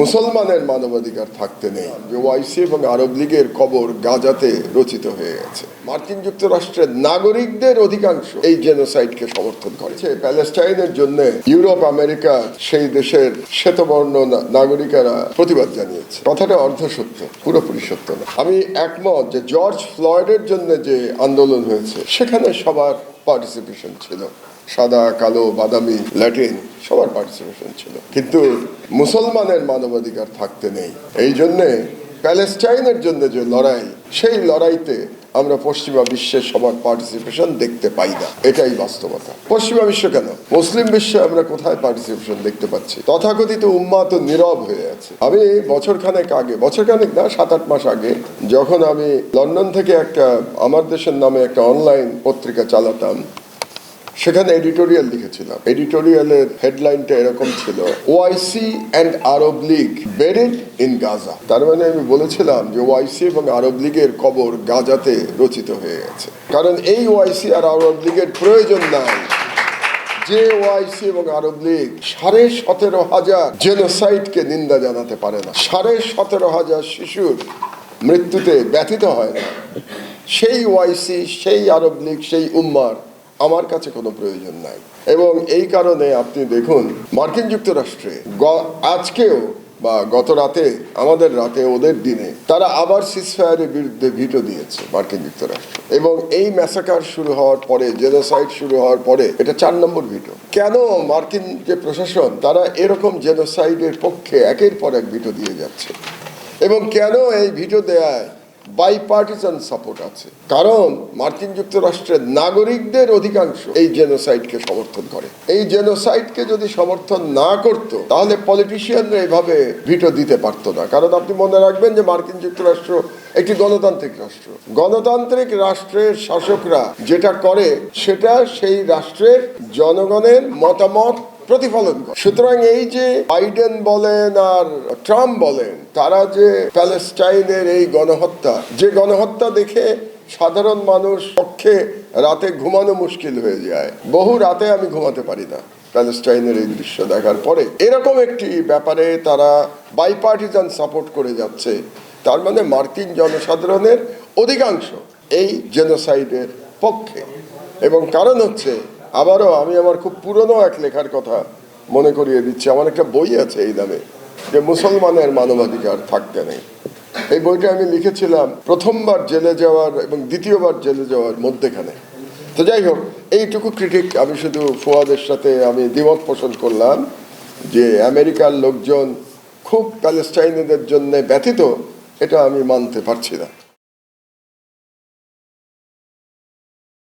মুসলমানের মানবাধিকার থাকতে নেই। যে ওয়াইসি এবং আরব লীগের কবর গাজাতে রচিত হয়ে গেছে। মার্কিন যুক্তরাষ্ট্রের নাগরিকদের অধিকাংশ এই জেনোসাইডকে সমর্থন করেছে। প্যালেস্টাইনের জন্য ইউরোপ, আমেরিকা সেই দেশের শ্বেতবর্ণ নাগরিকেরা প্রতিবাদ জানিয়েছে। কথাটা অর্ধ সত্য পুরোপুরি সত্য না। আমি একমত যে জর্জ ফ্লয়েডের জন্য যে আন্দোলন হয়েছে, সেখানে সবার পার্টিসিপেশন ছিল। সাদা, কালো, বাদামি, ল্যাটিন, সবার পার্টিসিপেশন ছিল। কিন্তু মুসলমানের মানবাধিকার থাকতে নেই। এই জন্যে প্যালেস্টাইনের জন্য যে লড়াই, সেই লড়াইতে আমরা পশ্চিমা বিশ্বের সবার পার্টিসিপেশন দেখতে পাই না। এটাই বাস্তবতা। পশ্চিমা বিশ্ব কেন? মুসলিম বিশ্বে আমরা কোথায় পার্টিসিপেশন দেখতে পাচ্ছি? তথাকথিত উম্মা তো নীরব হয়ে আছে। আমি বছর খানেক আগে বছর খানেক না সাত আট মাস আগে, যখন আমি লন্ডন থেকে একটা, আমার দেশের নামে একটা অনলাইন পত্রিকা চালাতাম সেখানে এডিটোরিয়াল লিখেছিলাম। এডিটোরিয়ালের হেডলাইনটা এরকম ছিল OIC and Arab League buried in Gaza তার মানে আমি বলেছিলাম যে ওআইসি এবং আরব লীগের কবর গাজাতে রচিত হয়ে গেছে। কারণ এই ওআইসি আর আরব লীগের প্রয়োজন নাই। যে ওআইসি এবং আরব লীগ সাড়ে সতেরো হাজার জেনোসাইডকে নিন্দা জানাতে পারে না, সাড়ে সতেরো হাজার শিশুর মৃত্যুতে ব্যথিত হয় না। সেই ওআইসি সেই আরব লীগ সেই উম্মার আমার কাছে কোনো প্রয়োজন নাই। এবং এই কারণে আপনি দেখুন, মার্কিন যুক্তরাষ্ট্রে আজকেও বা গত রাতে, আমাদের রাতে, ওদের দিনে, তারা আবার সিসফায়ারের বিরুদ্ধে ভিটো দিয়েছে মার্কিন যুক্তরাষ্ট্র। এবং এই ম্যাসাকার শুরু হওয়ার পরে জেনোসাইড শুরু হওয়ার পরে, এটা চার নম্বর ভিটো। কেন মার্কিন যে প্রশাসন, তারা এরকম জেনোসাইডের পক্ষে একের পর এক ভিটো দিয়ে যাচ্ছে? এবং কেন এই ভিটো দেয়ায় বাইপার্টিসান সাপোর্ট আছে। কারণ মার্কিন যুক্তরাষ্ট্রের নাগরিকদের অধিকাংশ এই জেনোসাইডকে সমর্থন করে। এই জেনোসাইডকে যদি সমর্থন না করত, তাহলে পলিটিশিয়ানরা এভাবে ভিটো দিতে পারতো না। কারণ আপনি মনে রাখবেন যে মার্কিন যুক্তরাষ্ট্র একটি গণতান্ত্রিক রাষ্ট্র। গণতান্ত্রিক রাষ্ট্রের শাসকরা যেটা করে, সেটা সেই রাষ্ট্রের জনগণের মতামত প্রতিফলন করে। সুতরাং এই যে বাইডেন বলেন আর ট্রাম্প বলেন, তারা যে প্যালেস্টাইনের এই গণহত্যা, যে গণহত্যা দেখে সাধারণ মানুষ পক্ষে রাতে ঘুমানো মুশকিল হয়ে যায়। বহু রাতে আমি ঘুমাতে পারি না প্যালেস্টাইনের এই দৃশ্য দেখার পরে। এরকম একটি ব্যাপারে তারা বাইপার্টিজান সাপোর্ট করে যাচ্ছে। তার মানে মার্কিন জনসাধারণের অধিকাংশ এই জেনোসাইডের পক্ষে। এবং কারণ হচ্ছে আবারও আমি আমার খুব পুরনো এক লেখার কথা মনে করিয়ে দিচ্ছি। আমার একটা বই আছে এই নামে, যে মুসলমানের মানবাধিকার থাকতে নেই। এই বইটা আমি লিখেছিলাম প্রথমবার জেলে যাওয়ার এবং দ্বিতীয়বার জেলে যাওয়ার মধ্যেখানে। তো যাই হোক, এইটুকু ক্রিটিক আমি শুধু ফুয়াদের সাথে আমি দ্বিমত পোষণ করলাম যে আমেরিকার লোকজন খুব প্যালেস্টাইনিদের জন্য ব্যথিত এটা আমি মানতে পারছি না।